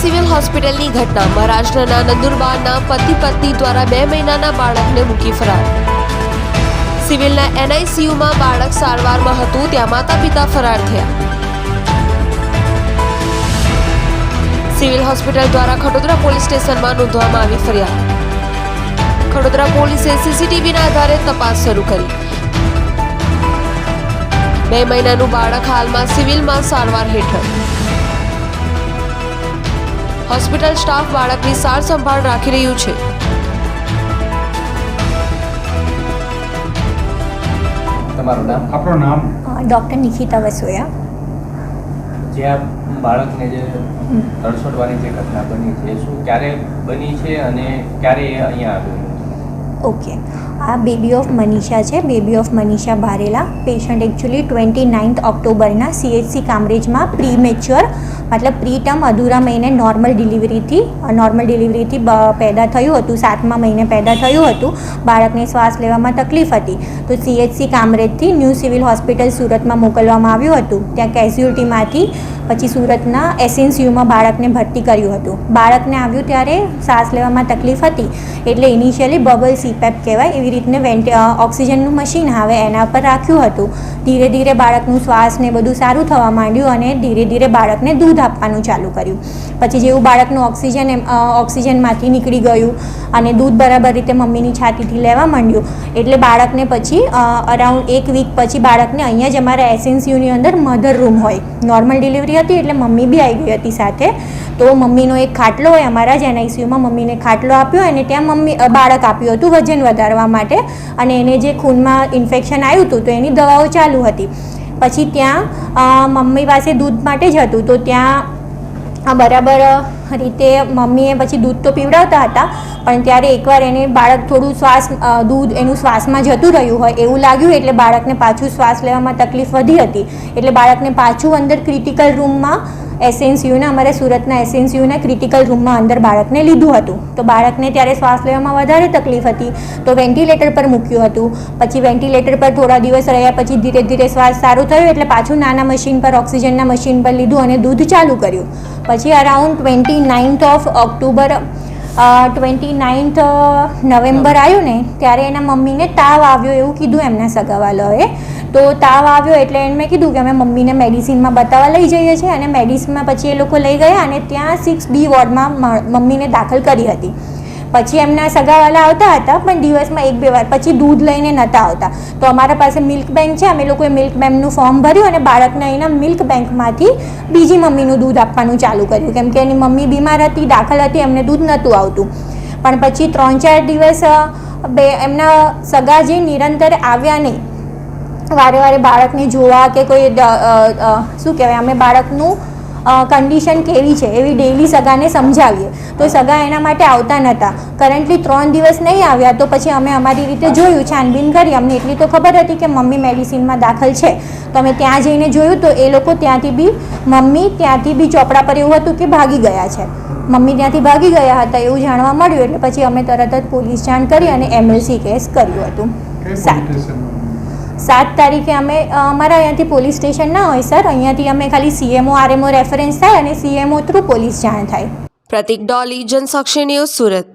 Civil હોસ્પિટલની ઘટના. મહારાષ્ટ્રના નંદુરબારના પતિ પત્ની દ્વારા બે મહિનાના બાળકને મૂકી ફરાર. સિવિલના એનઆઈસીયુમાં બાળક સારવારમાં હતું, ત્યાં માતા પિતા ફરાર થયા. સિવિલ હોસ્પિટલ દ્વારા ખડોદરા પોલીસ સ્ટેશનમાં નોંધવામાં આવી ફરિયાદ. ખડોદરા પોલીસે સીસીટીવીના આધારે તપાસ શરૂ કરી. બે મહિનાનું બાળક હાલમાં સિવિલમાં સારવાર હેઠળ. હોસ્પિટલ સ્ટાફ બાળકની સાર સંભાળ રાખી રહ્યું છે. તમારું નામ? આપણું નામ? ડૉક્ટર નિકિતા વસોયા. જે આ બાળકને જે તડસોડવાની જે ઘટના બની છે શું ક્યારે બની છે અને ક્યારે એ અહીંયા આવ્યું? ઓકે. આ બેબી ઓફ મનીષા છે. બેબી ઓફ મનીષા ભારેલા પેશન્ટ એકચ્યુઅલી ટ્વેન્ટી નાઇન્થ ઓક્ટોબરના સીએચસી કામરેજમાં પ્રી મેચ્યોર મતલબ પ્રી ટર્મ અધૂરા મહિને નોર્મલ ડિલિવરીથી નોર્મલ ડિલિવરીથી પેદા થયું હતું. સાતમા મહિને પેદા થયું હતું. બાળકને શ્વાસ લેવામાં તકલીફ હતી. તો સીએચસી કામરેજથી ન્યૂ સિવિલ હોસ્પિટલ સુરતમાં મોકલવામાં આવ્યું હતું. ત્યાં કેઝ્યુઅલ્ટીમાંથી પછી સુરતના એસએનસીયુમાં બાળકને ભરતી કર્યું હતું. બાળકને આવ્યું ત્યારે શ્વાસ લેવામાં તકલીફ હતી. એટલે ઇનિશિયલી બબલ સીપેપ કહેવાય, એવી રીતને વેન્ટ ઓક્સિજનનું મશીન આવે એના પર રાખ્યું હતું. ધીરે ધીરે બાળકનું શ્વાસ ને બધું સારું થવા માંડ્યું અને ધીરે ધીરે બાળકને દૂધ આપવાનું ચાલુ કર્યું. પછી જેવું બાળકનું ઓક્સિજન ઓક્સિજનમાંથી નીકળી ગયું અને દૂધ બરાબર રીતે મમ્મીની છાતીથી લેવા માંડ્યું, એટલે બાળકને પછી અરાઉન્ડ એક વીક પછી બાળકને અહીંયા જ અમારા એસએનસીયુની અંદર મધર રૂમ હોય. નોર્મલ ડિલિવરી હતી એટલે મમ્મી બી આવી ગઈ હતી સાથે. તો મમ્મીનો એક ખાટલો હોય, અમારા જ એનઆઈસીયુમાં મમ્મીને ખાટલો આપ્યો અને ત્યાં મમ્મી બાળક આપ્યું હતું વજન વધારવા માટે અને એને જે ખૂનમાં ઇન્ફેક્શન આવ્યું હતું તો એની દવાઓ ચાલુ હતી. પછી ત્યાં મમ્મી પાસે દૂધ માટે જ હતું. તો ત્યાં બરાબર રીતે મમ્મીએ પછી દૂધ તો પીવડાવતા હતા, પણ ત્યારે એકવાર એને બાળક થોડું શ્વાસ દૂધ એનું શ્વાસમાં જતું રહ્યું હોય એવું લાગ્યું એટલે બાળકને પાછું શ્વાસ લેવામાં તકલીફ વધી હતી. એટલે બાળકને પાછું અંદર ક્રિટિકલ રૂમમાં એસએનસીયુના અમારે સુરતના એસએનસીયુના ક્રિટિકલ રૂમમાં અંદર બાળકને લીધું હતું. તો બાળકને ત્યારે શ્વાસ લેવામાં વધારે તકલીફ હતી. તો વેન્ટિલેટર પર મૂક્યું હતું. પછી વેન્ટિલેટર પર થોડા દિવસ રહ્યા પછી ધીરે ધીરે શ્વાસ સારું થયું એટલે પાછું નાના મશીન પર ઓક્સિજનના મશીન પર લીધું અને દૂધ ચાલુ કર્યું. પછી around twenty ninth of October twenty ninth November આવ્યું ને ત્યારે એના મમ્મીને તાવ આવ્યો એવું કીધું એમના સગાવાલાએ તો તાવ આવ્યો એટલે એમણે મેં કીધું કે અમે મમ્મીને મેડિસિનમાં બતાવવા લઈ જઈએ છીએ અને મેડિસિનમાં પછી એ લોકો લઈ ગયા અને ત્યાં સિક્સ બી વોર્ડમાં મમ્મીને દાખલ કરી હતી. પછી એમના સગાવાલા આવતા હતા, પણ દિવસમાં એક બે વાર. પછી દૂધ લઈને નહોતા આવતા. તો અમારા પાસે મિલ્ક બેંક છે, અમે લોકોએ મિલ્ક બેંકનું ફોર્મ ભર્યું અને બાળકને એના મિલ્ક બેંકમાંથી બીજી મમ્મીનું દૂધ આપવાનું ચાલુ કર્યું. કેમ કે એની મમ્મી બીમાર હતી, દાખલ હતી, એમને દૂધ નહોતું આવતું. પણ પછી ત્રણ ચાર દિવસ બે, એમના સગા જે નિરંતર આવ્યા નહીં, વારે વારે બાળકને જોવા કે કોઈ શું કહેવાય, અમે બાળકનું કન્ડિશન કેવી છે એવી ડેઈલી સગાને સમજાવીએ. તો સગા એના માટે આવતા નહોતા કરન્ટલી ત્રણ દિવસ નહીં આવ્યા તો પછી અમે અમારી રીતે જોયું છાનબીન કરી. અમને એટલી તો ખબર હતી કે મમ્મી મેડિસિનમાં દાખલ છે. તો અમે ત્યાં જઈને જોયું તો એ લોકો ત્યાંથી બી મમ્મી ત્યાંથી બી ચોપડા પર એવું હતું કે ભાગી ગયા છે. મમ્મી ત્યાંથી ભાગી ગયા હતા એવું જાણવા મળ્યું એટલે પછી અમે તરત જ પોલીસ જાણ કરી અને એમએલસી કેસ કર્યું હતું. કઈ સાત તારીખે અમે અમારા અહીંયાથી પોલીસ સ્ટેશન ના હોય, સર. અહીંયાથી અમે ખાલી સીએમઓ આરએમઓ રેફરન્સ થાય અને સીએમઓ થ્રુ પોલીસ જાણ થાય. પ્રતિક ડોલી, જનસાક્ષી ન્યૂઝ સુરત.